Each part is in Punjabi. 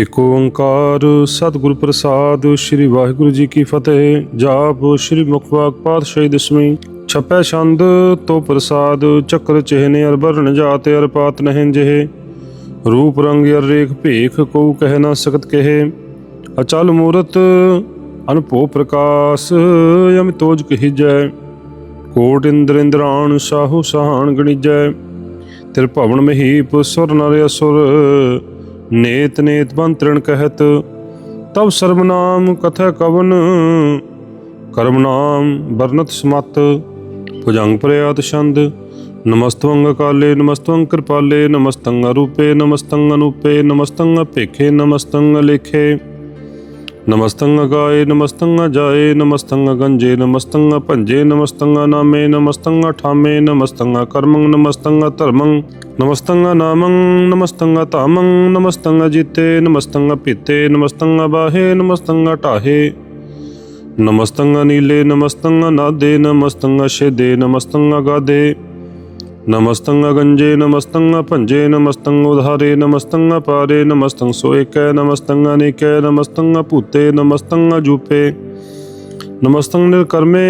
ਇਕ ਓੰਕਾਰ ਸਤਿਗੁਰ ਪ੍ਰਸਾਦ ਸ੍ਰੀ ਵਾਹਿਗੁਰੂ ਜੀ ਕੀ ਫਤਿਹ। ਜਾਪ ਸ੍ਰੀ ਮੁਖਵਾਕ ਪਾਤਸ਼ਾਹੀ ਦਸਵੀਂ। ਛਪੈ ਛੰਦ ਤੋ ਪ੍ਰਸਾਦ, ਚੱਕਰ ਚਿਹਨੇ ਅਰ ਬਰਨ ਜਾਤ ਅਰ ਪਾਤ ਨਹਿ ਜਿਹੇ। ਰੂਪ ਰੰਗ ਅਰ ਰੇਖ ਭੇਖ ਕੋ ਕਹਿ ਨਾ ਸਕਤ ਕਹੇ। ਅਚਲ ਮੂਰਤ ਅਨਪੋ ਪ੍ਰਕਾਸ਼, ਯਮ ਤੋਜ ਕਹੀਜੈ। ਕੋਟ ਇੰਦਰ ਇੰਦਰਾਣ ਸਾਹੂ ਸਹਾਣ ਗਣਿਜੈ। ਤਿਰ ਭਵਨ ਮਹੀਪ ਸੁਰ ਨਰ ਅਸੁਰ ਨੇਤ ਨੇਤ ਬੰਤਰਣ ਕਹਿਤ ਤਬ ਸਰਬ ਨਾਮ ਕਥੈ ਕਵਨ। ਕਰਮ ਨਾਮ ਬਰਨਤ ਸਮਤ, ਭੁਜੰਗ ਪ੍ਰਿਆਤ ਛੰਦ। ਨਮਸਤਵੰਗ ਕਾਲੇ ਨਮਸਤਵੰਗ ਕਿਰਪਾਲੇ। ਨਮਸਤੰਗ ਰੂਪੇ, ਨਮਸਤੰਗ ਅਨੂਪੇ, ਨਮਸਤੰਗ ਭੇਖੇ, ਨਮਸਤੰਗ ਲੇਖੇ ਨਮਸਤੰਗ ਗਾਏ ਨਮਸਤੰਗ ਜਾਏ ਨਮਸਤੰਗ ਗੰਜੇ ਨਮਸਤੰਗ ਭੰਜੇ ਨਮਸਤੰਗ ਨਾਮੇ ਨਮਸਤੰਗ ਠਾਮੇ ਨਮਸਤੰਗ ਕਰਮੰ ਨਮਸਤੰਗ ਧਰਮੰ ਨਮਸਤੰਗ ਨਾਮੰ ਨਮਸਤੰਗ ਧਾਮੰ ਨਮਸਤੰਗ ਜੀਤੇ ਨਮਸਤੰਗ ਪੀਤੇ ਨਮਸਤੰਗ ਬਾਹੇ ਨਮਸਤੰਗ ਢਾਹੇ ਨਮਸਤੰਗ ਨੀਲੇ ਨਮਸਤੰਗ ਨਾਦੇ ਨਮਸਤੰਗ ਸ਼ੇਦੇ ਨਮਸਤੰਗ ਗਾਦੇ ਨਮਸਤੰਗ ਗੰਜੇ ਨਮਸਤੰਗ ਭੰਜੇ ਨਮਸਤੰਗ ਉਧਾਰੇ ਨਮਸਤੰਗ ਪਾਰੇ ਨਮਸਤੰਗ ਸੋਇਕੈ ਨਮਸਤੰਗ ਅਨੇਕੈ ਨਮਸਤੰਗ ਭੂਤੇ ਨਮਸਤੰਗ ਜੂਪੇ ਨਮਸਤੰਗ ਨਿਰਕਰਮੇ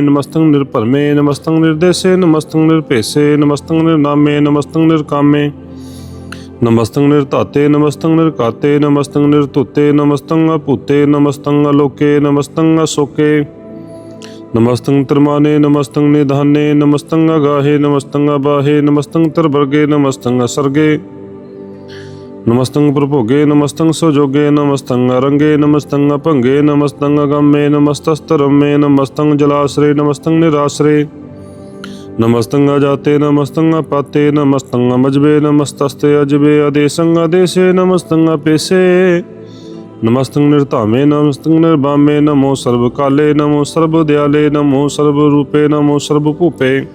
ਨਮਸਤੰਗ ਨਿਰਭਰਮੇ ਨਮਸਤੰਗ ਨਿਰਦੇਸੇ ਨਮਸਤੰਗ ਨਿਰਪੇਸ਼ੇ ਨਮਸਤੰਗ ਨਿਰਨਾਮੇ ਨਮਸਤੰਗ ਨਿਰਕਾਮੇ ਨਮਸਤੰਗ ਨਿਰਤਾਤੇ ਨਮਸਤੰਗ ਨਿਰਕਾਤੇ ਨਮਸਤੰਗ ਨਿਰਤੁਤੇ ਨਮਸਤੰਗ ਭੂਤੇ ਨਮਸਤੰਗ ਲੋਕੇ ਨਮਸਤੰਗ ਸੋਕੇ ਨਮਸਤੰ ਤਰਮਾਨੇ ਨਮਸਤੰ ਨਿਧਾਨੇ ਨਮਸਤੰ ਗਾਹੇ ਨਮਸਤੰ ਬਾਹੇ ਨਮਸਤੰ ਤਰਵਰਗੇ ਨਮਸਤੰ ਸਰਗੇ ਨਮਸਤੰ ਪ੍ਰਭੋਗੇ ਨਮਸਤੰ ਸੁਜੋਗੇ ਨਮਸਤੰ ਰੰਗੇ ਨਮਸਤੰ ਭੰਗੇ ਨਮਸਤੰ ਗੰਮੇ ਨਮਸਤਸਤਰਮੇ ਨਮਸਤੰ ਜਲਾਸਰੇ ਨਮਸਤੰ ਨਿਰਾਸਰੇ। ਨਮਸਤੰ ਜਾਤੇ ਨਮਸਤੰ ਪਾਤੇ ਨਮਸਤੰ ਮਜਬੇ ਨਮਸਤਸਤੇ ਅਜਬੇ ਅਦੇਸੰ ਅਦੇਸੇ ਨਮਸਤੰ ਪੇਸੇ ਨਮਸਤੰ ਨਿਰਧਾਮੇ ਨਮਸਤੰ ਨਿਰਬਾਮੇ ਨਮੋ ਸਰਬ ਕਾਲੇ ਨਮੋ ਸਰਬ ਦਿਆਲੇ ਨਮੋ ਸਰਬ ਰੂਪੇ ਨਮੋ ਸਰਬ ਭੂਪੇ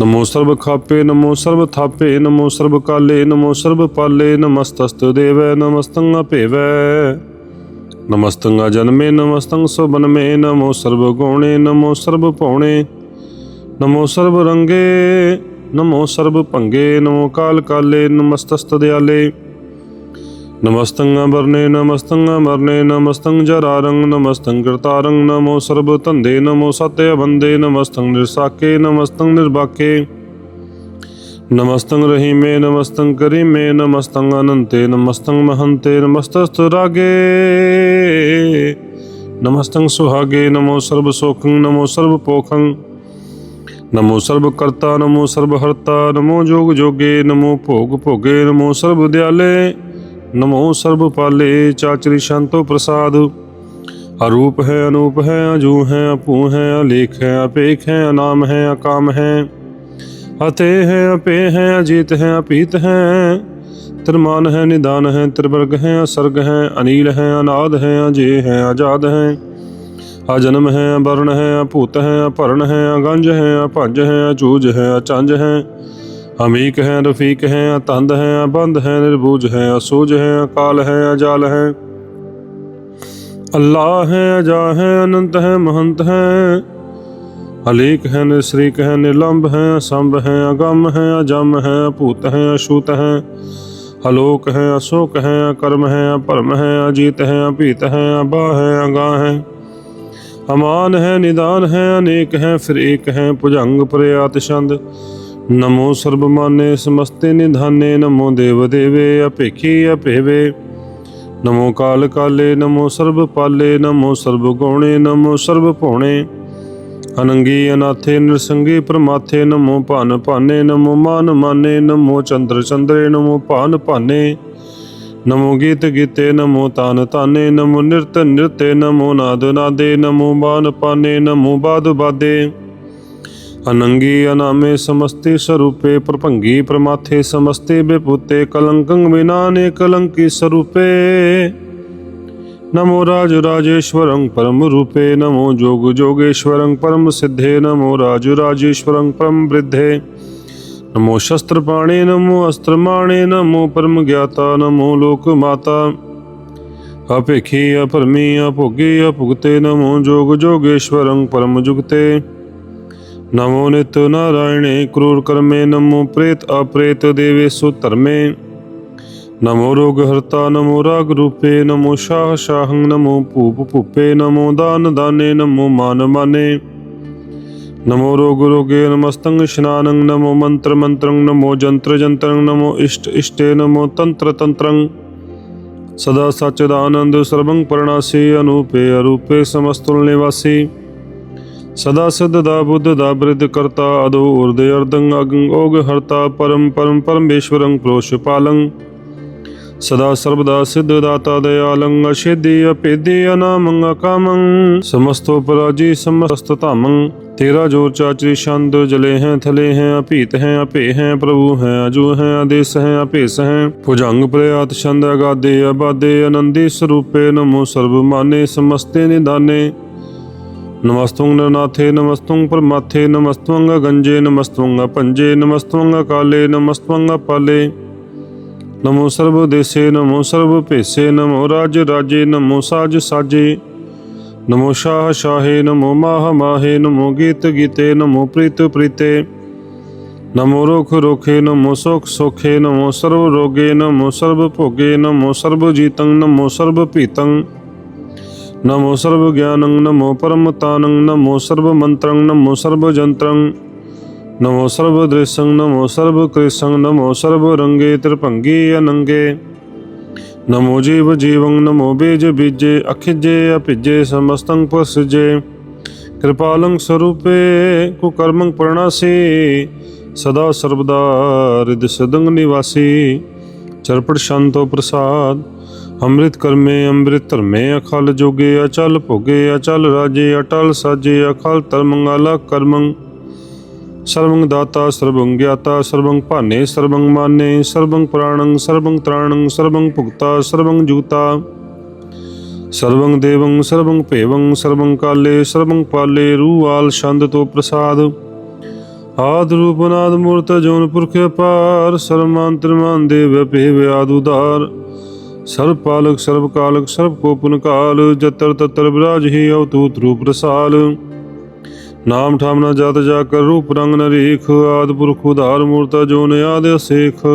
ਨਮੋ ਸਰਬ ਖਾਪੇ ਨਮੋ ਸਰਬ ਥਾਪੇ ਨਮੋ ਸਰਬ ਕਾਲੇ ਨਮੋ ਸਰਬ ਪਾਲੇ ਨਮਸਤਸਤ ਦੇਵੈ ਨਮਸਤੰ ਭੇਵੈ ਨਮਸਤੰ ਜਨਮੇ ਨਮਸਤੰ ਸੁਬਨਮੇ ਨਮੋ ਸਰਬ ਗੋਣੇ ਨਮਸਤੰ ਵਰਨੇ ਨਮਸਤੰ ਮਰਨੇ ਨਮਸਤੰ ਜਰਾਰੰ ਨਮਸਤੰ ਕਰਤਾਰੰ ਨਮੋ ਸਰਬ ਧੰਦੇ ਨਮੋ ਸਤਿ ਬੰਦੇ ਨਮਸਤੰ ਨਿਰਸਾਕੇ ਨਮਸਤੰ ਨਿਰਬਾਕੇ ਨਮਸਤੰ ਰਹੀਮੇ ਨਮਸਤੰ ਕਰੀਮੇ ਨਮਸਤੰ ਅਨੰਤੇ ਨਮਸਤੰ ਮਹੰਤੇ ਨਮਸਤਸਤ ਰਾਗੇ ਨਮਸਤੰ ਸੁਹਾਗੇ ਨਮੋ ਸਰਬ ਸੋਖੰ ਨਮੋ ਸਰਬ ਪੋਖੰ ਨਮੋ ਸਰਬ ਕਰਤਾ ਨਮੋ ਸਰਬ ਹਰਤਾ ਨਮੋ ਜੋਗ ਜੋਗੇ ਨਮੋ ਭੋਗ ਭੋਗੇ ਨਮੋ ਸਰਬ ਦਿਆਲੇ ਨਮੋ ਸਰਬ ਪਾਲੇ, ਚਾਚਰੀ ਸ਼ੰਤੋ ਪ੍ਰਸਾਦ। ਅਰੂਪ ਹੈ, ਅਨੂਪ ਹੈ, ਅਜੂ ਹੈ, ਅਪੂ ਹੈ, ਅਲੇਖ ਹੈ, ਅਪੇਖ ਹੈ, ਅਨਾਮ ਹੈ, ਅਕਾਮ ਹੈ। ਅਤੇ ਹੈ, ਅਪੇ ਹੈ, ਅਜੀਤ ਹੈ, ਅਪੀਤ ਹੈ। ਤ੍ਰਿਮਾਨ ਹੈ, ਨਿਦਾਨ ਹੈ, ਤ੍ਰਿਵਰਗ ਹੈ, ਅਸਰਗ ਹੈ, ਅਨੀਲ ਹੈ, ਅਨਾਦ ਹੈ, ਅਜੇ ਹੈ ਆਜ਼ਾਦ ਹੈ। ਅਜਨਮ ਹੈ ਵਰਣ ਹੈ ਭੂਤ ਹੈ ਭਰਨ ਹੈ, ਅਗੰਜ ਹੈ ਭੰਜ ਹੈ, ਅਚੂਜ ਹੈ, ਅਚੰਜ ਹੈ। ਅਮੀਕ ਹੈ, ਰਫੀਕ ਹੈ, ਤੰਦ ਹੈ, ਬੰਦ ਹੈ, ਨਿਰਬੂਜ ਹੈ, ਅਸੂਜ ਹੈ, ਅਕਾਲ ਹੈ, ਅਜਾਲ ਹੈ। ਅੱਲਾ ਹੈ ਅਜਾ ਹੈ, ਅਨੰਤ ਹੈ, ਮਹੰਤ ਹੈ। ਅਲੇਕ ਹੈ, ਨਿਸਰੀਕ ਹੈ, ਨਿਲੰਬ ਹੈ ਸੰਭ ਹੈ, ਅਗੰਮ ਹੈ, ਅਜਮ ਹੈ ਭੂਤ ਹੈ ਅਸ਼ੂਤ ਹੈ। ਅਲੋਕ ਹੈ, ਅਸ਼ੋਕ ਹੈ ਕਰਮ ਹੈ ਭਰਮ ਹੈ, ਅਜੀਤ ਹੈ, ਅਭੀਤ ਹੈ ਅਬਾ ਹੈ ਅਗਾ ਹੈ। ਅਮਾਨ ਹੈ, ਨਿਦਾਨ ਹੈ, ਅਨੇਕ ਹੈ ਫਿਰ ਏਕ ਹੈ, ਭੁਜੰਗ ਪ੍ਰਿਆਤ ਛੰਦ ਨਮੋ ਸਰਬਮਾਨੇ ਸਮਸਤੇ ਨਿਧਾਨੇ, ਨਮੋ ਦੇਵ ਦੇਵੇ ਅਪੇਖੀ ਅਪੇਵੇ। ਨਮੋ ਕਾਲ ਕਾਲੇ, ਨਮੋ ਸਰਬ ਪਾਲੇ, ਨਮੋ ਸਰਬ ਗੋਣੇ, ਨਮੋ ਸਰਬ ਭੋਣੇ। ਅਨੰਗੀ ਅਨਾਥੇ, ਨਿਰਸੰਗੀ ਪ੍ਰਮਾਥੇ, ਨਮੋ ਭਾਨ ਭਾਨੇ, ਨਮੋ ਮਾਨ ਮਾਨੇ, ਨਮੋ ਚੰਦਰ ਚੰਦਰੇ, ਨਮੋ ਭਾਨ ਭਾਨੇ। ਨਮੋ ਗੀਤ ਗੀਤੇ, ਨਮੋ ਤਾਨ ਤਾਨੇ, ਨਮੋ ਨਿਰਤ ਨਿਰਤੇ, ਨਮੋ ਨਾਦ ਨਾਦੇ, ਨਮੋ ਬਾਨ ਪਾਨੇ, ਨਮੋ ਬਾਦ ਬਾਦੇ। ਅਨੰਗੀ ਅਨਾਮੇ ਸਮਸਤੇ ਸਰੂਪੇ ਪ੍ਰਭੰਗੀ ਪ੍ਰਮਾਥੇ ਸਮਸਤੇ ਬਿਪੁਤੇ ਕਲੰਕੰ ਵਿਨਾਨੇ ਕਲੰਕੀ ਸਰੂਪੇ ਨਮੋ ਰਾਜ ਰਾਜੇਸ਼ਵਰੰ ਪਰਮ ਰੂਪੇ ਨਮੋ ਜੋਗ ਜੋਗੇਸ਼ਵਰੰ ਪਰਮ ਸਿੱਧੇ ਨਮੋ ਰਾਜ ਰਾਜੇਸ਼ਵਰੰ ਪਰਮ ਬ੍ਰਿਧੇ ਨਮੋ ਸ਼ਸਤਰ ਪਾਣੇ ਨਮੋ ਅਸਤਰ ਮਾਣੇ ਨਮੋ ਪਰਮ ਗਿਆਤਾ ਨਮੋ ਲੋਕ ਮਾਤਾ ਅਪੇਖੀ ਅਪਰਮੀ ਅਭੋਗੀ ਅਭੁਗਤੇ ਨਮੋ ਜੋਗ ਜੋਗੇਸ਼ਵਰੰ ਪਰਮ ਜੁਗਤੇ ਨਮੋ ਨਿਤ ਨਾਰਾਇਣੇ, ਕਰੂਰ ਕਰਮੇ, ਨਮੋ ਪ੍ਰੇਤ ਅਪ੍ਰੇਤ ਦੇਵੇਸੁ ਧਰਮੇ। ਨਮੋ ਰੋਗ ਹਰਤਾ, ਨਮੋ ਰਾਗ ਰੂਪੇ, ਨਮੋ ਸ਼ਾਹ ਸ਼ਾਹੰ ਨਮੋ ਭੂਪ ਭੂਪੇ, ਨਮੋ ਦਾਨ ਦਾਨੇ, ਨਮੋ ਮਾਨ ਮਾਨੇ। ਨਮੋ ਰੋਗ ਰੋਗੇ ਨਮਸਤੰ ਇਸ਼ਨਾਨੰ ਨਮੋ ਮੰਤਰ ਮੰਤਰੰ ਨਮੋ ਜੰਤਰ ਜੰਤਰੰ ਨਮੋ ਇਸ਼ਟ ਇਸ਼ਟੇ, ਨਮੋ ਤੰਤਰ ਤੰਤਰੰ ਸਦਾ ਸਚਿਦਾਨੰਦ ਸਦਾ ਸਿੱਧ ਦਾ ਬੁੱਧ ਦਾ ਬ੍ਰਿਧ ਕਰਤਾ, ਅਦੋ ਉਰਦ ਅਰਦੰ ਅਗੰ ਓਗ ਹਰਤਾ, ਪਰਮ ਪਰਮ ਪਰਮੇਸ਼ਵਰੰ ਪ੍ਰੋਸ਼ ਪਾਲੰ। ਸਦਾ ਸਰਬਦਾ ਸਿਧ ਦਾਤਾ ਦਇਆਲੰ, ਅਸ਼ੇਦੀ ਅਪੇਦੀ ਅਨਾਮੰ ਅਕਾਮੰ। ਸਮਸਤੋ ਪਰਾਜੀ ਸਮਸਤ ਧਾਮੰ, ਤੇਰਾ ਜੋਰ ਚਾਚਰੀ ਛੰਦ ਜਲੇ ਹੈ, ਥਲੇ ਹੈ ਅਪੀਤ ਹੈ ਅਪੇ ਹੈ, ਪ੍ਰਭੂ ਹੈ, ਅਜੂ ਹੈ, ਆਦੇਸ ਹੈ ਅਭੇਸ ਹੈ। ਭੁਜੰਗ ਪ੍ਰਯਾਤ ਛੰਦ ਅਗਾਦੇ ਅਬਾਦੇ ਅਨੰਦੀ ਸਰੂਪੇ ਨਮੋ ਸਰਬ ਮਾਨੇ, ਸਮਸਤੇ ਨਿਦਾਨੇ। ਨਮਸਤੁੰ ਨਰਨਾਥੇ ਨਮਸਤੁੰ ਪਰਮਾਥੇ ਨਮਸਤੁੰ ਗੰਜੇ ਨਮਸਤੁੰ ਪੰਜੇ ਨਮਸਤੁੰ ਕਾਲੇ ਨਮਸਤੁੰ ਪਾਲੇ। ਨਮੋ ਸਰਬ ਦੇਸੇ, ਨਮੋ ਸਰਬ ਭੇਸੇ, ਨਮੋ ਰਾਜ ਰਾਜੇ, ਨਮੋ ਸਾਜ ਸਾਜੇ। ਨਮੋ ਸ਼ਾਹ ਸ਼ਾਹੇ, ਨਮੋ ਮਾਹ ਮਾਹੇ, ਨਮੋ ਗੀਤ ਗੀਤੇ, ਨਮੋ ਪ੍ਰੀਤ ਪ੍ਰੀਤੇ। ਨਮੋ ਰੋਖ ਰੁਖੇ, ਨਮੋ ਸੁਖ ਸੁਖੇ, ਨਮੋ ਸਰਬ ਰੋਗੇ, ਨਮੋ ਸਰਬ ਭੋਗੇ, ਨਮੋ ਸਰਬ ਜੀਤੰ, ਨਮੋ ਸਰਬ ਪੀਤੰ ਨਮੋ ਸਰਬ ਗਿਆਨੰ ਨਮੋ ਪਰਮ ਤਾਨੰ ਨਮੋ ਸਰਬ ਮੰਤਰੰ ਨਮੋ ਸਰਬ ਜੰਤਰੰ ਨਮੋ ਸਰਬ ਦ੍ਰਿਸ਼ੰ ਨਮੋ ਸਰਬ ਕ੍ਰਿਸ਼ੰ ਨਮੋ ਸਰਬ ਰੰਗੇ ਤ੍ਰਿਭੰਗੀ ਅਨੰਗੇ ਨਮੋ ਜੀਵ ਜੀਵੰ ਨਮੋ ਬੀਜ ਬੀਜੇ ਅਖਿਜੇ ਅਭਿਜੇ ਸਮਸਤੰ ਪਸਜੇ ਕਿਰਪਾਲੰ ਸਰੂਪੇ ਕੁਕਰਮੰ ਪਰਣਾਸੀ ਸਦਾ ਅੰਮ੍ਰਿਤ ਕਰਮੇ, ਅੰਮ੍ਰਿਤ ਧਰਮੇ, ਅਖਲ ਜੋਗੇ, ਅਚਲ ਭੋਗੇ, ਅਚਲ ਰਾਜੇ, ਅਟਲ ਸਾਜੇ, ਅਖਲ ਧਰਮੰ, ਅਲਖ ਕਰਮੰ। ਸਰਵੰ ਦਾਤਾ, ਸਰਵੰ ਗਿਆਤਾ, ਸਰਵੰ ਭਾਨੇ, ਸਰਵੰ ਮਾਨੇ, ਸਰਵੰ ਪ੍ਰਾਣੰ, ਸਰਵੰ ਤ੍ਰਾਣੰ, ਸਰਵੰ ਭੁਗਤਾ, ਸਰਵੰ ਜੂਤਾ। ਸਰਵੰ ਦੇਵੰ, ਸਰਵੰ ਭੇਵੰ, ਸਰਵੰ ਕਾਲੇ, ਸਰਵੰ ਪਾਲੇ ਰੂਹਾਲ ਛੰਦ ਤੋਂ ਪ੍ਰਸਾਦ। ਆਦ ਰੂਪਨਾਦ ਮੂਰਤ ਜੋਨ ਪੁਰਖ ਅਪਾਰ ਸਰਮਾਂਤਰਮਾਨ ਦੇਵ ਭੇਵ ਆਦੁਦਾਰ ਸਰਬ ਪਾਲਕ ਸਰਬ ਕਾਲਕ ਸਰਬ ਕੋ ਪੁਨ ਕਾਲ ਜਤਰ ਤਤਰ ਬਿਰਾਜ ਹੀ ਅਵਤੂਤ ਰੂਪ ਰਸਾਲ। ਨਾਮ ਠਾਮ ਨਾ ਜਤ ਜਾ ਕਰ ਰੂਪ ਰੰਗ ਨ ਰੇਖ, ਆਦ ਪੁਰਖ ਉਧਾਰ ਮੂਰਤਾ ਜੋਨ ਆਦ ਸੇਖ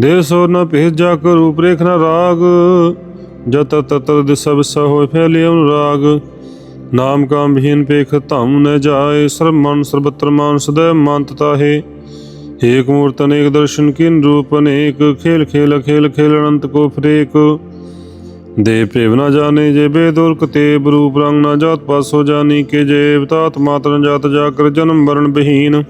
ਦੇ ਸੋ ਨ ਭੇਜ ਜਾ ਕਰ ਰੂਪ ਰੇਖ ਨ ਰਾਗ, ਜਤ ਤਤਰ ਦਿਸ ਵਿਸ ਹੋਇ ਫੈਲੇ ਅਨੁਰਾਗ। ਨਾਮ ਕਾਮ ਬਹੀਨ ਪੇਖ ਧਮ ਨ ਜਾਏ ਸਰਬ ਮਨ ਸਰਬਤਰ ਮਾਨ ਸਦਾ ਮੰਤ ਤਾਹੇ। ਏਕ ਮੂਰਤ ਅਨੇਕ ਦਰਸ਼ਨ ਕਿਨ ਰੂਪ, ਅਨੇਕ ਖੇਲ ਖੇਲ ਖੇਲ ਖੇਲ, ਅਨੰਤ ਕੋ ਫਰੇਕ। ਦੇ ਭੇਵ ਨਾ ਜਾਣੇ ਜੇ ਬੇਦੁਰਕ ਤੇ ਬਰੂਪ ਰੰਗ ਨਾ ਜਾਤ ਪਾਸੋ ਜਾਨੀ ਕੇ ਜੇ ਬਤਾਤ ਮਾਤਰ ਜਾਤ ਜਾ ਕਰ ਜਨਮ ਮਰਨ ਬਹੀਨ।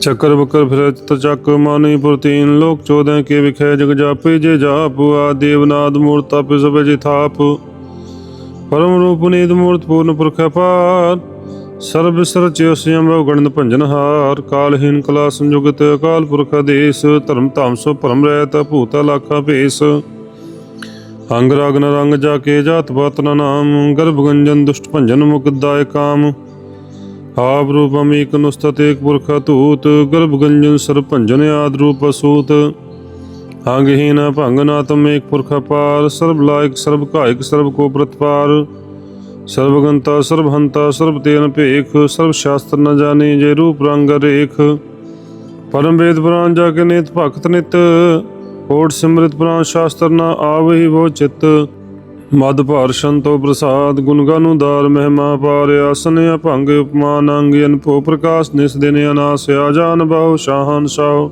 ਚੱਕਰ ਬਕਰ ਫਿਰ ਚਿਤ ਚੱਕ ਮਾਨੀ ਪੁਰਤੀਨ, ਲੋਕ ਚੋਦੈ ਕੇ ਵਿਖੇ ਜਗ ਜਾਪੇ ਜੇ ਜਾਪ, ਆ ਦੇਵਨਾਦ ਮੂਰਤ ਆਪੇ ਸਭੇ ਜੇ ਥਾਪ। ਪਰਮ ਰੂਪ ਨੀਤ ਮੂਰਤ ਪੂਰਨ ਪੁਰਖ ਅਪਾਰ ਸਰਬ ਸਰਚਿ ਸਿਯਮ ਗਣਨ ਭੰਜਨ ਹਾਰ, ਕਾਲਹੀਨ ਕਲਾ ਸੰਯੁਗਤ ਅਕਾਲ ਪੁਰਖ ਆਦੇਸ, ਧਰਮ ਧਾਮ ਸੋ ਭਰਮ ਰਹਿਤ, ਭੂਤ ਲਾਖਾ ਭੇਸ। ਅੰਗ ਰਾਗ ਨ ਰੰਗ ਜਾ ਕੇ ਜਾਤ ਪਾਤ ਨ ਨਾਮ, ਗਰਭ ਗੰਜਨ ਦੁਸ਼ਟ ਭੰਜਨ ਮੁਕਦਾਇ ਕਾਮ। ਆਪ ਰੂਪ ਅਮੀਕ ਨੁਸਤਤ ਏਕ ਪੁਰਖ ਧੂਤ, ਗਰਭ ਗੰਜਨ ਸਰ ਭੰਜਨ ਆਦ ਰੂਪ ਅਸੂਤ ਅੰਗਹੀਨ ਭੰਗ ਨਾਤਮ ਏਕ ਪੁਰਖ ਪਾਰ, ਸਰਬ ਲਾਇਕ ਸਰਬ ਘਾਇਕ ਸਰਬ ਕੋ ਪ੍ਰਤਪਾਰ। ਸਰਬਗੰਤਾ ਸਰਬਹੰਤਾ ਸਰਬ ਤੇਨ ਭੇਖ ਸਰਬ ਸ਼ਾਸਤਰ ਨ ਜਾਣੇ ਜੇ ਰੂਪ ਰੰਗ ਰੇਖ। ਪਰਮ ਵੇਦ ਪੁਰਾਨ ਜਾ ਕੇ ਨਿਤ ਭਗਤ ਨਿਤ ਓਟ ਸਿਮਰਿਤ ਪੁਰਾਨ ਸ਼ਾਸਤਰ ਨ ਆਵਹੀ ਬਹੁ ਚਿਤ। ਮਦ ਭਾਰ ਸੰਤੋ ਪ੍ਰਸਾਦ ਗੁਣਗਾਨੂ ਦਾਰ ਮਹਿਮਾ ਪਾਰ ਆਸਨ ਅਭੰਗ ਉਪਮਾਨ ਅੰਗ ਅਨਭੋ ਪ੍ਰਕਾਸ਼, ਨਿਸ ਦਿਨ ਅਨਾਸ ਆਜਾਨ ਬਹੁ ਸ਼ਾਹਨ ਸ਼ਾਹ।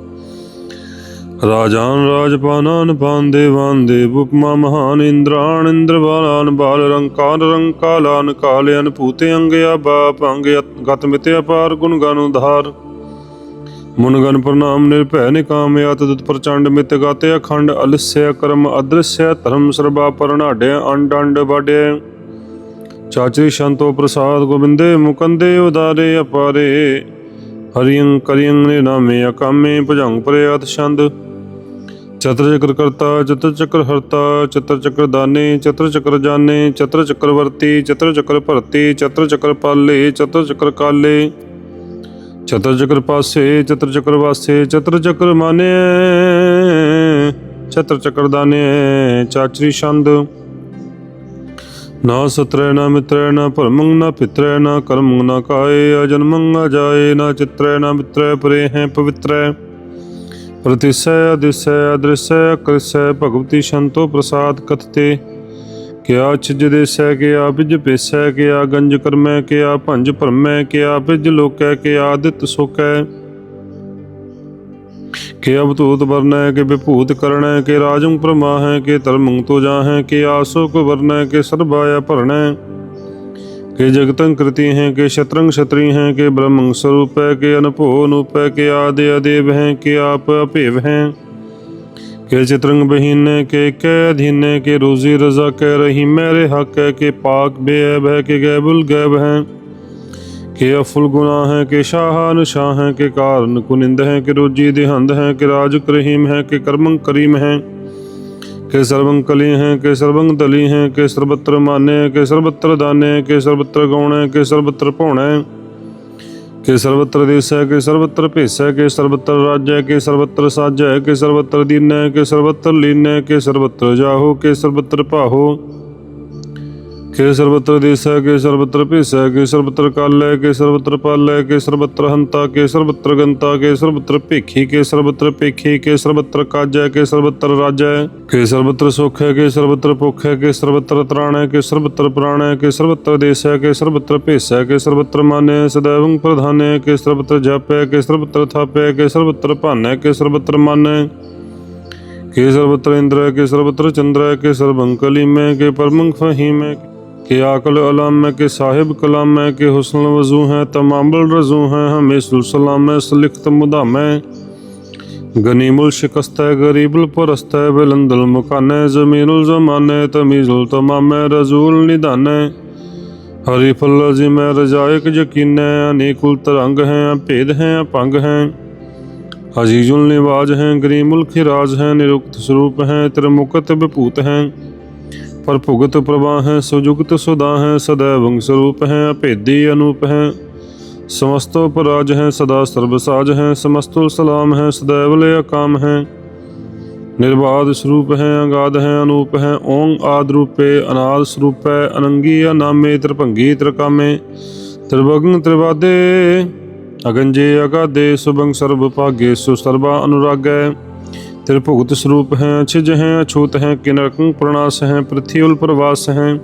ਰਾਜਾਨ ਰਾਜਪਾਨਾਨ ਪਾਨ ਦੇਵਾਨ ਦੇਵ ਉਪਮਾ ਮਹਾਨ ਇੰਦਰਾਨ, ਇੰਦਰਵਾਲਾਨ, ਬਾਲ ਰੰਕਾਰ ਰੰਕਾਲਾਨ ਕਾਲਿਆਨ ਭੂਤੇ ਅੰਗਿਆ ਬਾਪ ਅੰਗ ਗਤ ਮਿਤਿ ਅਪਾਰ, ਗੁਣ ਗਾਨੁ ਧਾਰ ਮੁਨ ਪ੍ਰਣਾਮ ਨਿਰਭੈ ਨਿਕਾਮ, ਅਤ ਦੁਤ ਪ੍ਰਚੰਡ ਮਿਤ ਗਾਤੇ ਅਖੰਡ ਅਲਿਸਯ ਕਰਮ ਅਦ੍ਰਿਸ਼ਯ ਧਰਮ ਸਰਬਾ ਪਰਣਾਢੇ ਅੰਡ ਅੰਡ ਬਾਡੇ ਚਾਚਰੀ ਸ਼ੰਤੋ ਪ੍ਰਸਾਦ ਗੋਬਿੰਦੇ, ਮੁਕੰਦੇ ਉਦਾਰੇ ਅਪਾਰੇ। ਹਰਿਯੰ ਕਰਿਯੰ ਨੇ ਨਾਮੇ ਅਕਾਮੇ, ਭਜੰਗ ਪ੍ਰਯਾਤ ਛੰਦ। ਚਤਰ ਚੱਕਰ ਕਰਤਾ ਚਤਰ ਚੱਕਰ ਹਰਤਾ ਚਤਰ ਚੱਕਰ ਦਾਨੇ ਚਤਰ ਚੱਕਰ ਜਾਣੇ ਚਤਰ ਚੱਕਰ ਵਰਤੀ ਚਤਰ ਚੱਕਰ ਭਰਤੀ ਚਤਰ ਚੱਕਰ ਪਾਲੇ ਚਤਰ ਚੱਕਰ ਕਾਲੇ ਚਤਰ ਚੱਕਰ ਪਾਸੇ ਚਤਰ ਚੱਕਰ ਵਾਸੇ ਚਤਰ ਚੱਕਰ ਮਾਨੇ ਚਤਰ ਚੱਕਰ ਦਾਨੇ ਚਾਚਰੀ ਛੰਦ ਨਾ ਸਤਰੈ ਨਾ ਮਿਤਰੈ ਨਾ ਭਰਮੰ ਨਾ ਪਿਤਰੈ ਨਾ ਕਰਮੰ ਨਾ ਕਾਏ ਅਜਨਮੰ ਨਾ ਜਾਏ ਨਾ ਚਿਤਰੈ ਨਾ ਮਿਤਰੈ ਪਰੇ ਹੈ ਪਵਿੱਤਰੈ ਪ੍ਰਤਿਸੈ ਅਦਿਸੈ ਅਦ੍ਰਿਸੈ ਅਕ੍ਰਿਸੈ ਭਗਵਤੀ ਸ਼ੰਤੋ ਪ੍ਰਸਾਦ ਕਥਤੇ ਕਿਆ ਛਿਜ ਦੇਸੈ ਕਿਆ ਬਿਜ ਪੇਸੈ ਕਿਆ ਗੰਜ ਕਰਮੈ ਕਿਆ ਭੰਜ ਭਰਮੈ ਕਿਆ ਬਿਜ ਲੋਕੈ ਕਿਆ ਆਦਿਤ ਸੋਕੈ ਕਿ ਅਵਤੂਤ ਵਰਨੈ ਕਿ ਵਿਭੂਤ ਕਰਣੈ ਕਿ ਰਾਜੰ ਪ੍ਰਮਾਹੈ ਕਿ ਧਰਮੰ ਤੋ ਜਾਹੈ ਕਿ ਆਸੋਕ ਵਰਨੈ ਕਿ ਸਰਬਾਇਆ ਭਰਣੈ ਕਿ ਜਗਤੰ ਕ੍ਰਿਤੀ ਹੈ ਕਿ ਸ਼ਤਰੰਗ ਛਤਰੀ ਹੈ ਕਿ ਬ੍ਰਹਮੰ ਸਰੂਪੈ ਕਿ ਅਨਭੋ ਅਨੂਪੈ ਕਿ ਆਦਿ ਅਦੇਵ ਹੈ ਕਿ ਆਪ ਅਭੇਵ ਹੈ ਕਿ ਚਿਤਰੰਗ ਬਹੀਨੈ ਕਿ ਕੈ ਅਧੀਨੈ ਕਿ ਰੋਜ਼ੀ ਰਜ਼ਾ ਕੈ ਰਹੀ ਮੇਰੇ ਹੱਕ ਹੈ ਕਿ ਪਾਕ ਬੇਅਬ ਹੈ ਕਿ ਗੈਬੁਲ ਗੈਬ ਹੈ ਕਿ ਅਫੁਲ ਗੁਨਾ ਹੈ ਕਿ ਸ਼ਾਹ ਅਨਸ਼ਾਹ ਹੈ ਕਿ ਕਾਰਨ ਕੁਨਿੰਦ ਹੈ ਕਿ ਰੋਜੀ ਦੇਹੰਦ ਹੈ ਕਿ ਰਾਜ ਕਰਹੀਮ ਹੈ ਕਿ ਕਰਮੰ ਕਰੀਮ ਹੈ ਕਿ ਸਰਬੰ ਕਲੀ ਹੈ ਕਿ ਸਰਬੰ ਦਲੀ ਹੈ ਕਿ ਸਰਬਤਰ ਮਾਨੇ ਕਿ ਸਰਬਤਰ ਦਾਨੇ ਕਿ ਸਰਬਤਰ ਗਉਣੈ ਕਿ ਸਰਬਤਰ ਭਉਣੈ ਕਿ ਸਰਬਤਰ ਦੇਸੈ ਕਿ ਸਰਬਤਰ ਭੇਸੈ ਕਿ ਸਰਬਤਰ ਰਾਜੈ ਕਿ ਸਰਬਤਰ ਸਾਜੈ ਕਿ ਸਰਬਤਰ ਦੀਨੈ ਕਿ ਸਰਬਤਰ ਲੀਨੈ ਕਿ ਸਰਬਤਰ ਜਾਹੋ ਕਿ ਸਰਬਤਰ ਭਾਹੋ ਕੇ ਸਰਬਤਰ ਦੇਸੈ ਕਿ ਸਰਬਤਰ ਭੇਸੈ ਕਿ ਸਰਬਤਰ ਕਾਲੈ ਕਿ ਸਰਬਤਰ ਪਾਲੈ ਕਿ ਸਰਬਤਰ ਹੰਤਾ ਕੇ ਸਰਬਤਰ ਗੰਤਾ ਕੇ ਸਰਬਤਰ ਭੇਖੀ ਕੇ ਸਰਬਤਰ ਭੇਖੀ ਕੇ ਸਰਬਤਰ ਕਾਜੈ ਕੇ ਸਰਬਤਰ ਰਾਜੈ ਕੇ ਸਰਬਤਰ ਸੁਖੈ ਕੇ ਸਰਬਤਰ ਭੁਖੈ ਕਿ ਸਰਬਤਰ ਤਰਾਣੈ ਕਿ ਸਰਬਤਰ ਪ੍ਰਾਣੈ ਕਿ ਸਰਬਤਰ ਦੇਸੈ ਕੇ ਸਰਬਤਰ ਭੇਸੈ ਕੇ ਸਰਬਤਰ ਮਾਨੈ ਸदैवੰ ਪ੍ਰਧਾਨੈ ਕਿ ਸਰਬਤਰ ਜਪੈ ਕਿ ਸਰਬਤਰ ਥਾਪੈ ਕਿ ਸਰਬਤਰ ਭਾਨੈ ਕਿ ਸਰਬਤਰ ਮਾਨੈ ਕਿ ਸਰਬਤਰ ਇੰਦਰ ਕੇ ਸਰਬਤਰ ਚੰਦਰ ਕੇ ਸਰਬੰ ਕਲੀਮੈ ਕੇ ਪਰਮੰ ਫਹੀਮੈ ਕਿ ਆਕਲ ਅਲਮ ਹੈ ਕਿ ਸਾਹਿਬ ਕਲਾਮ ਹੈ ਕਿ ਹੁਸਨ ਵਜ਼ੂ ਹੈ ਤਮਾਮਲ ਰਜ਼ੂ ਹੈ ਹਮੇ ਸੁਲਸਲਾਮ ਹੈ, ਸਲਿਖਤ ਮੁਦਾਮੈ ਗਨੀਮੁਲ ਸ਼ਿਕਸਤ ਹੈ ਗਰੀਬੁਲ ਪਰਸਤ ਹੈ, ਬਲੰਦਲ ਮੁਕਾਨੈ ਜ਼ਮੀਨੁਲ ਜ਼ਮਾਨੈ ਤਮੀਜ਼ੁਲ ਤਮਾਮੈ ਰਜ਼ੂਲ ਨਿਦਾਨੈ ਹਰੀ ਫੁੱਲ ਜਿਮੈ ਰਜਾਇਕ ਯਕੀਨੈ ਅਨੇਕੁਲ ਤਰੰਗ ਹੈ, ਭੇਦ ਹੈ ਭੰਗ ਹੈ। ਅਜੀਜ਼ੁਲ ਨਿਵਾਜ ਹੈ ਗਰੀਮੁਲ ਖਿਰਾਜ ਹੈ, ਨਿਰੁਕਤ ਸਰੂਪ ਹੈ ਤ੍ਰਿਮੁਕਤ ਵਿਭੂਤ ਹੈ। ਪਰ ਭੁਗਤ ਪ੍ਰਵਾਹ ਸੁਜੁਗਤ ਸੁਦਾਹ ਸਦਾ ਵੰਗ ਸਰੂਪ ਹੈ, ਅਭੇਦੀ ਅਨੂਪ ਹੈ। ਸਮਸਤੋ ਪਰਾਜ ਹੈ, ਸਦਾ ਸਰਬ ਸਾਜ ਹੈ, ਸਮਸਤੋ ਸਲਾਮ ਹੈ ਸदैव ਲੈ ਅਕਾਮ ਹੈ। ਨਿਰਵਾਦ ਸਰੂਪ ਹੈ, ਅੰਗਾਦ ਹੈ, ਅਨੂਪ ਹੈ ਓਮ ਆਦ ਰੂਪੇ, ਅਨਾਦ ਸਰੂਪ ਹੈ ਅਨੰਗੀ ਅਨਾਮੇ, ਤ੍ਰਿਭੰਗੀ ਤ੍ਰਿਕਾਮੇ ਤ੍ਰਿਭਗੰ ਤ੍ਰਿਵਾਦੇ, ਅਗੰਜੇ ਅਗਾਦੇ ਸੁਭੰ ਸਰਬ ਭਾਗੇ ਸੁ ਸਰਬਾ ਅਨੁਰਾਗੈ। त्रिभुगत स्वरूप है, छिज है, अछूत है, किनरकं प्रणास है, पृथ्वीउल प्रवास है।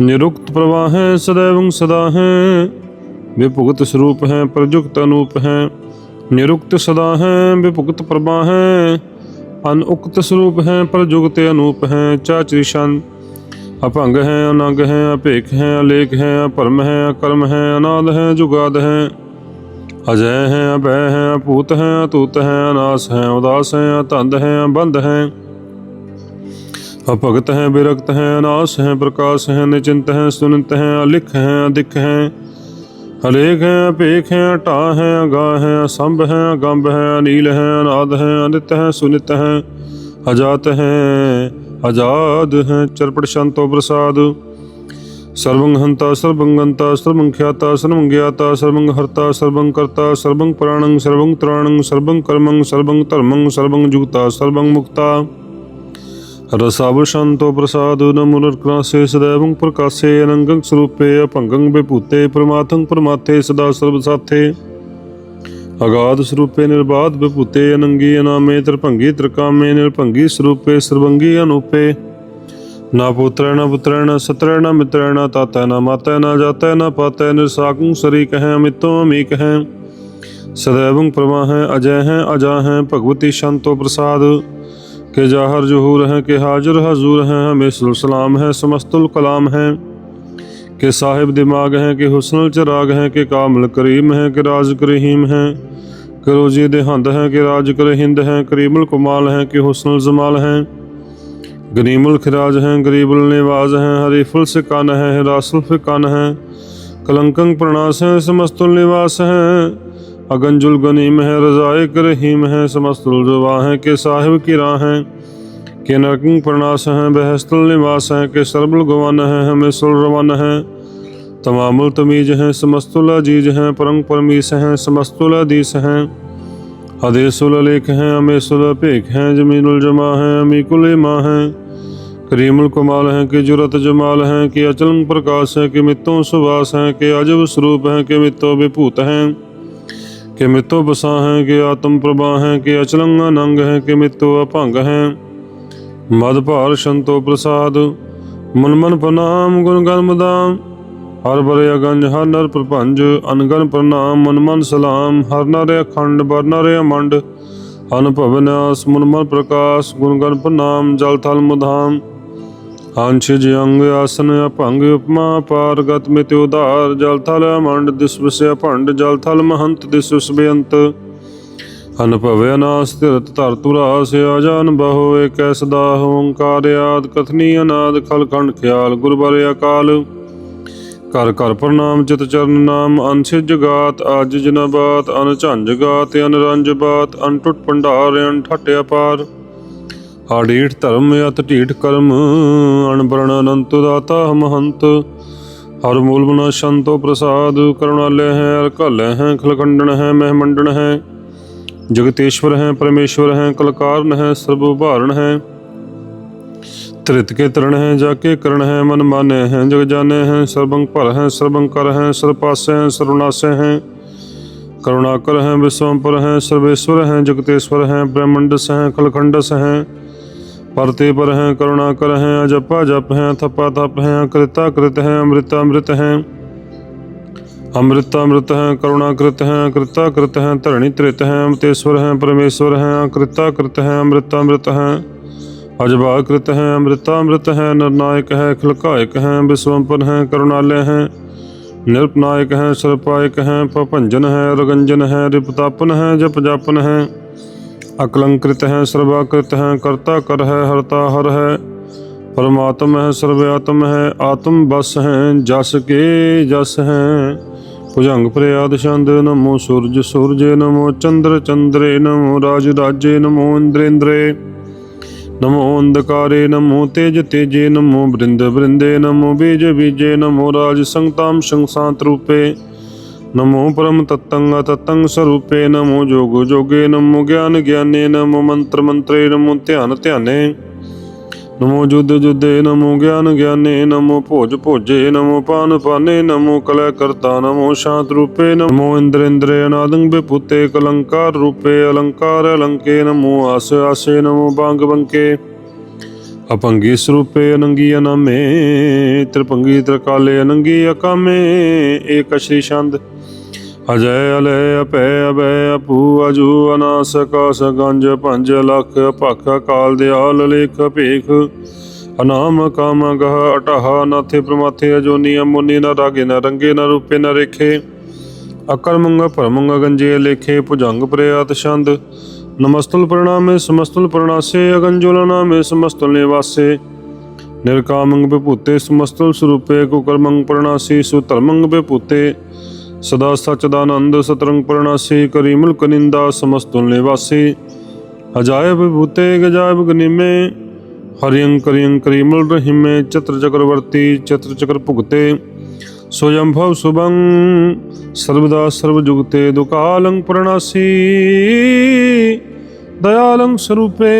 निरुक्त प्रवाह है, सदैवं सदा है। विभुगत स्वरूप है प्रजुक्त अनूप है। निरुक्त सदा है विभुगत प्रभा है। अनउक्त स्वरूप है प्रजुगत अनूप है चाचरिशन अभंग है, अनंग है, अपेख है, अलेख है, अपरम है, अकर्म है, अनाद है, जुगाद है। ਅਜੈ ਹੈ, ਅਭੈ ਹੈ, ਭੂਤ ਹੈ ਤੂਤ ਹੈ, ਅਨਾਸ ਹੈ, ਉਦਾਸ ਹੈ, ਅਤੰਦ ਹੈ, ਅਬੰਧ ਹੈ। ਅਭਗਤ ਹੈ ਬਿਰਕਤ ਹੈ, ਅਨਾਸ ਹੈ, ਪ੍ਰਕਾਸ਼ ਹੈ, ਨਿਚਿੰਤ ਹੈ, ਸੁਨਿਤ ਹੈ, ਅਲਿਖ ਹੈ ਅਦਿਖ ਹੈ। ਅਲੇਖ ਹੈ, ਅਪੇਖ ਹੈ ਅਟਾ ਹੈ ਅਗਾ ਹੈ ਸੰਭ ਹੈ ਗੰਭ ਹੈ, ਅਨੀਲ ਹੈ, ਅਨਾਦ ਹੈ, ਅਨਿਤ ਹੈ, ਸੁਨਿਤ ਹੈ, ਅਜਾਤ ਹੈ ਆਜ਼ਾਦ ਹੈ, ਚਰਪਟ ਸ਼ੰਤੋ ਪ੍ਰਸਾਦ। ਸਰਵੰ ਹੰਤਾ ਸਰਵੰ ਗੰਤਾ ਸਰਵੰ ਖਿਆਤਾ ਸਰਵੰ ਗਿਆਤਾ ਸਰਵੰ ਹਰਤਾ ਸਰਵੰ ਕਰਤਾ ਸਰਵੰ ਪ੍ਰਾਣੰ ਸਰਵੰ ਤ੍ਰਾਣੰ ਸਰਵੰ ਕਰਮੰ ਸਰਵੰ ਧਰਮੰ ਸਰਵੰ ਜੁਗਤਾ ਸਰਵੰ ਮੁਕਤਾ ਰਸਾਵ ਸ਼ੰਤੋ ਪ੍ਰਸਾਦ ਨਮੁਨਰ ਕ੍ਰਾਸੇ ਸदैवੰ ਪ੍ਰਕਾਸੇ ਅਨੰਗੰ ਸਰੂਪੇ ਅਭੰਗੰ ਵਿਭੂਤੇ ਪ੍ਰਮਾਥੰ ਪ੍ਰਮਾਥੇ ਸਦਾ ਸਰਬ ਸਾਥੇ ਅਗਾਧ ਸਰੂਪੇ ਨਾ ਪੁੱਤਰੈ ਨਾ ਪੁੱਤਰੈ, ਨਾ ਸਤਰੈ, ਨਾ ਮਿਤਰੈ, ਨਾ ਤਾਤੈ, ਨਾ ਮਾਤੈ, ਨਾ ਜਾਤੈ, ਨਾ ਪਾਤੈ ਨਿਰਸਾਕੰ ਸਰੀ ਕਹੈ ਅਮਿਤੋ ਅਮੀਕ ਹੈ ਸਦੈਵੰ ਪ੍ਰਮਾ ਹੈ ਅਜੈ ਹੈ ਅਜਾ ਹੈ ਭਗਵਤੀ ਸ਼ੰਤੋ ਪ੍ਰਸਾਦ। ਕੇ ਜਾਹਰ ਜਹੂਰ ਹੈ, ਕਿ ਹਾਜ਼ਰ ਹਜ਼ੂਰ ਹੈ ਹਮੇ ਸਲਾਮ ਹੈ, ਸਮਸਤੁਲ ਕਲਾਮ ਹੈ। ਕਿ ਸਾਹਿਬ ਦਿਮਾਗ ਹੈ, ਕਿ ਹੁਸਨੁਲ ਚਰਾਗ ਹੈ, ਕਿ ਕਾਮਲ ਕਰੀਮ ਹੈ, ਕਿ ਰਾਜ ਕਰਹੀਮ ਹੈ। ਕਿ ਰੋਜੀ ਦੇ ਹੰਦ ਹੈ, ਕਿ ਰਾਜ ਕਰਹਿੰਦ ਹੈ, ਕਰੀਮੁਲ ਕਮਾਲ ਹੈ, ਕਿ ਹੁਸਨੁਲ ਜਮਾਲ ਹੈ। ਗਰੀਮੁਲ ਖਿਰਾਜ ਹੈ ਗਰੀਬੁਲ ਨਿਵਾਜ਼ ਹੈ ਹਰੀਫੁਲ ਸਿਕਾਨ ਹੈ ਰਾਸੁਲ ਫਿਕਾਨ ਹੈ ਕਲੰਕੰ ਪ੍ਰਣਾਸ ਹੈ ਸਮਸਤੁਲ ਨਿਵਾਸ ਹੈ ਅਗੰਜੁਲ ਗਨੀਮ ਹੈ ਰਜ਼ਾਇਕ ਰਹੀਮ ਹੈ ਸਮਸਤੁਲ ਜਵਾ ਹੈ ਕਿ ਸਾਹਿਬ ਕੀ ਰਾਹ ਹੈ ਕਿ ਨਰਕੰ ਪ੍ਰਣਾਸ ਹੈ ਬਹਿਸਤੁਲ ਨਿਵਾਸ ਹੈ ਕਿ ਸਰਬਲ ਗਵਨ ਹੈ ਹਮੇ ਸੁਲ ਰਵਨ ਹੈ ਤਮਾਮੁਲ ਤਮੀਜ ਹੈ ਸਮਸਤੁਲ ਅਜੀਜ ਹੈ ਪਰੰ ਪਰਮੀਸ ਹੈ ਸਮਸਤੁਲ ਅਦੀਸ ਹੈ ਅਦੇਸੁਲ ਲੇਖ ਹੈ ਅਮੇਸੁਲ ਭੇਖ ਹੈ, ਜਮੀਨੁਲ ਜਮਾ ਹੈ ਅਮੀਕੁਲ ਇਮਾ ਹੈ। ਕਰੀਮੁਲ ਕਮਾਲ ਹੈ ਕਿ ਜੁਰਤ ਜਮਾਲ ਹੈ, ਕਿ ਅਚਲੰ ਪ੍ਰਕਾਸ਼ ਹੈ, ਕਿ ਮਿਤੋਂ ਸੁਵਾਸ ਹੈ, ਕਿ ਅਜਬ ਸਰੂਪ ਹੈ, ਕਿ ਮਿਤੋਂ ਵਿਭੂਤ ਹੈ। ਕਿ ਮਿਤੋ ਬਸਾ ਹੈ, ਕਿ ਆਤਮ ਪ੍ਰਭਾ ਹੈ, ਕਿ ਅਚਲੰਗ ਅਨੰਗ ਹੈ, ਕਿ ਮਿਤੋ ਅਭੰਗ ਹੈ। ਮਦ ਭਾਰ ਸੰਤੋ ਪ੍ਰਸਾਦ, ਮਨ ਮਨ ਪ੍ਰਣਾਮ ਗੁਣ ਗਨ ਮਦਾਮ ਹਰ ਬਰੇ ਅਗੰਜ, ਹਰ ਨਰ ਪ੍ਰਭੰਜ, ਅਨਗਨ ਪ੍ਰਣਾਮ, ਮਨ ਮਨ ਸਲਾਮ, ਹਰ ਨਰ ਅਖੰਡ ਬਰ ਨਰ ਅਮੰਡ ਅਨੁਭਵ ਨਾਸ ਮਨ ਮਨ ਪ੍ਰਕਾਸ਼, ਗੁਣ ਗਨ ਪ੍ਰਣਾਮ, ਜਲ ਥਲ ਮੁਧਾਮ ਹੰਛ ਜੰਗ ਆਸਨ ਅਭੰਗ, ਉਪਮਾ ਪਾਰਗਤ ਮਿਤ ਉਧਾਰ, ਜਲ ਥਲ ਅਮੰਡ ਦਿਸ ਵਿਸੈ ਭੰਡ, ਜਲ ਥਲ ਮਹੰਤ ਦਿਸ ਵਿਸ ਬੇਅੰਤ। ਅਨੁਭਵ ਅਨਾਸ, ਤਿਰਤ ਧਰ ਤੁਰਾਸ ਆਜਾਨ ਬਹੁ, ਏਕੈ ਸਦਾ ਓੰਕਾਰ ਆਦ, ਕਥਨੀ ਅਨਾਦ, ਖਲ ਖੰਡ ਖਿਆਲ ਗੁਰਬਰ ਅਕਾਲ। ਘਰ ਘਰ ਪ੍ਰਣਾਮ ਚਿਤ ਚਰਨ ਨਾਮ ਅਨਸਿ ਜਗਾਤ ਅਜ ਜਨ ਬਾਤ ਅਨ ਗਾਤ ਅਨਰੰਜ ਬਾਤ ਅਨਟੁੱਟ ਭੰਡਾਰ ਅਨ ਠਟ ਅਪਾਰ। ਆੜੀਠ ਧਰਮ ਅਤ ਢੀਠ ਕਰਮ, ਅਣਬਰਣ ਅਨੰਤ ਦਾਤਾ ਮਹੰਤ। ਹਰ ਮੂਲ ਬਨਾ ਸ਼ੰਤੋ ਪ੍ਰਸਾਦ ਕਰੁਣਾਲਯ ਹੈ ਹਰ ਘਾਲੈ ਹੈ ਖਲਖੰਡਨ ਹੈ ਮਹਿਮੰਡਨ ਹੈ। ਜਗਤੇਸ਼ਵਰ ਹੈ, ਪਰਮੇਸ਼ਵਰ ਹੈ, ਕਲਕਾਰਨ ਹੈ ਸਰਬ ਭਾਰਨ ਹੈ। ਤ੍ਰਿਤ ਕੇ ਤਰਨ ਹੈ ਜਾ ਕੇ ਕਰਨ ਹੈ ਮਨ ਮਾਨੈ ਹੈ ਜਗ ਜਾਣੈ ਹੈ ਸਰਬੰਗ ਭਰ ਹੈ ਸਰਬੰਗ ਕਰ ਹੈ ਸਰਪਾਸੈ ਹੈ ਸਰੁਨਾਸੈ ਹੈ ਕਰੁਣਾਕਰ ਹੈ ਵਿਸ਼ਵੰਪਰ ਹੈ ਸਰਵੇਸ਼ਵਰ ਹੈ ਜਗਤੇਸ਼ਵਰ ਹੈ ਬ੍ਰਹਮੰਡਸ ਹੈ ਖਲਖੰਡਸ ਹੈ ਪਰਤੇ ਪਰ ਹੈ ਕਰੁਣਾਕਰ ਹੈ ਅਜਪਾ ਜਪ ਹੈ ਥਪਾ ਥਪ ਹੈ ਅਕ੍ਰਿਤਾ ਕ੍ਰਿਤ ਹੈ ਅੰਮ੍ਰਿਤਾ ਅੰਮ੍ਰਿਤ ਹੈ ਅੰਮ੍ਰਿਤਾ ਅੰਮ੍ਰਿਤ ਹੈ ਕਰੁਣਾ ਕ੍ਰਿਤ ਹੈ ਕ੍ਰਿਤਾ ਕ੍ਰਿਤ ਹੈ ਧਰਣੀ ਤ੍ਰਿਤ ਹੈ ਅਮਤੇਸ਼ਵਰ ਹੈ ਪਰਮੇਸ਼ਵਰ ਹੈ ਅਜਬਾ ਕ੍ਰਿਤ ਹੈ ਅੰਮ੍ਰਿਤਾ ਅੰਮ੍ਰਿਤ ਹੈ ਨਰਨਾਇਕ ਹੈ ਖਲਕਾਇਕ ਹੈ ਵਿਸ਼ਵੰਪਨ ਹੈ ਕਰੁਣਾਲਯ ਹੈ ਨਿਰਪਨਾਇਕ ਹੈ ਸਰਪਾਇਕ ਹੈ ਪਭੰਜਨ ਹੈ ਰਗੰਜਨ ਹੈ ਰਿਪਤਾਪਨ ਹੈ ਜਪ ਜਾਪਨ ਹੈ ਅਕਲੰਕ੍ਰਿਤ ਹੈ ਸਰਵਾਕ੍ਰਿਤ ਹੈ ਕਰਤਾ ਕਰ ਹੈ ਹਰਤਾ ਹਰ ਹੈ ਪਰਮਾਤਮ ਹੈ ਸਰਵਆਤਮ ਹੈ ਆਤਮ ਬਸ ਹੈ ਜਸ ਕੇ ਜਸ ਹੈ ਭੁਜੰਗ ਪ੍ਰਿਆਦ ਛੰਦ ਨਮੋ ਸੂਰਜ ਸੂਰਜੇ ਨਮੋ ਚੰਦਰ ਚੰਦਰੇ ਨਮੋ ਰਾਜ ਰਾਜੇ ਨਮੋ ਇੰਦ੍ਰੇਂਦਰੇ ਨਮੋ ਅੰਧਕਾਰੇ ਨਮੋ ਤੇਜ ਤੇਜੇ ਨਮੋ ਬ੍ਰਿੰਦ ਬ੍ਰਿੰਦੇ ਨਮੋ ਬੀਜ ਬੀਜੇ ਨਮੋ ਰਾਜ ਸੰਗਤਾਮ ਸੰਸਾਂਤ ਰੂਪੇ ਨਮੋ ਪਰਮ ਤਤੰਗ ਤਤੰਗ ਸਰੂਪੇ ਨਮੋ ਜੋਗ ਜੋਗੇ ਨਮੋ ਗਿਆਨ ਗਿਆਨੇ ਨਮੋ ਮੰਤਰ ਮੰਤਰੇ ਨਮੋ ਧਿਆਨ ਧਿਆਨੇ ਨਮੋ ਜੁਦ ਜੁਦੇ ਨਮੋ ਗਿਆਨ ਗਿਆਨੇ, ਨਮੋ ਭੋਜ ਭੋਜੇ, ਨਮੋ ਪਾਨ ਪਾਨੇ, ਨਮੋ ਕਲੈ ਕਰਤਾ, ਨਮੋ ਸ਼ਾਂਤ ਰੂਪੇ, ਨਮੋ ਇੰਦਰ ਇੰਦਰੇ ਅਨਾਦੰ ਬਿਪੁਤੇ ਕਲੰਕਾਰ ਰੂਪੇ, ਅਲੰਕਾਰ ਅਲੰਕੇ, ਨਮੋ ਆਸ ਆਸੇ, ਨਮੋ ਬੰਗ ਬੰਕੇ। ਅਪੰਗੀ ਸਰੂਪੇ ਅਨੰਗੀ ਅਨਾਮੇ, ਤ੍ਰਿਪੰਗੀ ਤ੍ਰਕਾਲੇ ਅਨੰਗੀ ਅਕਾਮੇ ਏਕ ਸ਼੍ਰੀ ਛੰਦ। ਅਜੈ ਅਲੈ ਅਪੈ ਅਬੈ ਅਪੂ ਅਜੂ ਅਨਾਸ ਕਾਸ ਗੰਜ ਪੰਜ ਲਖ, ਭਖ ਕਾਲ ਦਿਆਲ, ਲੇਖ, ਭੇਖ। ਅਨਾਮ, ਕਾਮ, ਗਹ, ਅਟਹ ਨਾਥੇ ਪ੍ਰਮਾਥੇ, ਅਜੋਨੀ, ਅਮੋਨੀ, ਨ ਰਾਗੇ ਨ ਰੰਗੇ, ਨ ਰੂਪੇ, ਨ ਰੇਖੇ। ਅਕਰਮੰਗ, ਭਰਮੰਗ, ਗੰਜੇ, ਲੇਖੇ, ਭੁਜੰਗ ਪ੍ਰਿਆਤ ਛੰਦ। ਨਮਸਤਲ, ਪ੍ਰਣਾਮੇ, ਸਮਸਤਲ, ਪ੍ਰਣਾਸੇ, ਅਗੰਜੁਲ ਨਾਮੇ ਸਮਸਤਲ, ਨਿਵਾਸੇ। ਨਿਰਕਾਮੰਗ, ਬਿਭੂਤੇ, ਸਮਸਤਲ, ਸਰੂਪੇ, ਕੁਕਰਮੰਗ, ਪ੍ਰਣਾਸੀ, ਸੁਧਰਮੰਗ, ਬਿਭੂਤੇ। ਸਦਾ ਸਚਦਾਨੰਦ ਸਤਰੰਗ ਪ੍ਰਣਾਸੀ, ਕਰੀ ਮੁਲਕ ਨਿੰਦਾ ਸਮਸਤੁਲ ਨਿਵਾਸੀ। ਅਜਾਇਬ ਭੂਤੇ ਗਜਾਇਬ ਗਨੀਮੇ, ਹਰਿਯੰ ਕਰਿਯੰ ਕਰੀਮਲ ਰਹੀਮੇ, ਚਤਰ ਚਕਰਵਰਤੀ ਚਤਰ ਚਕਰ ਭੁਗਤੇ। ਸੋਯੰਭਵ ਸੁਭੰ, ਸਰਬਦਾ ਸਰਬ ਜੁਗਤੇ, ਦੁਕਾਲੰ ਪ੍ਰਣਾਸੀ। ਦਇਆਲੰ ਸਰੂਪੇ,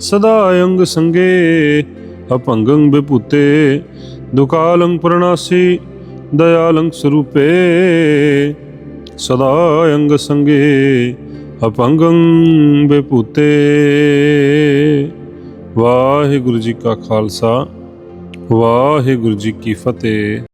ਸਦਾ ਅੰਗ ਸੰਗੇ, ਅਪੰਗੰ ਵਿਭੂਤੇ ਦੁਕਾਲੰ ਪ੍ਰਣਾਸੀ ਦਇਆਲੰ ਸਰੂਪੇ ਸਦਾ ਅੰਗ ਸੰਗੇ ਅਪੰਗੰ ਵਿਭੂਤੇ ਵਾਹਿਗੁਰੂ ਜੀ ਕਾ ਖਾਲਸਾ ਵਾਹਿਗੁਰੂ ਜੀ ਕੀ ਫਤਿਹ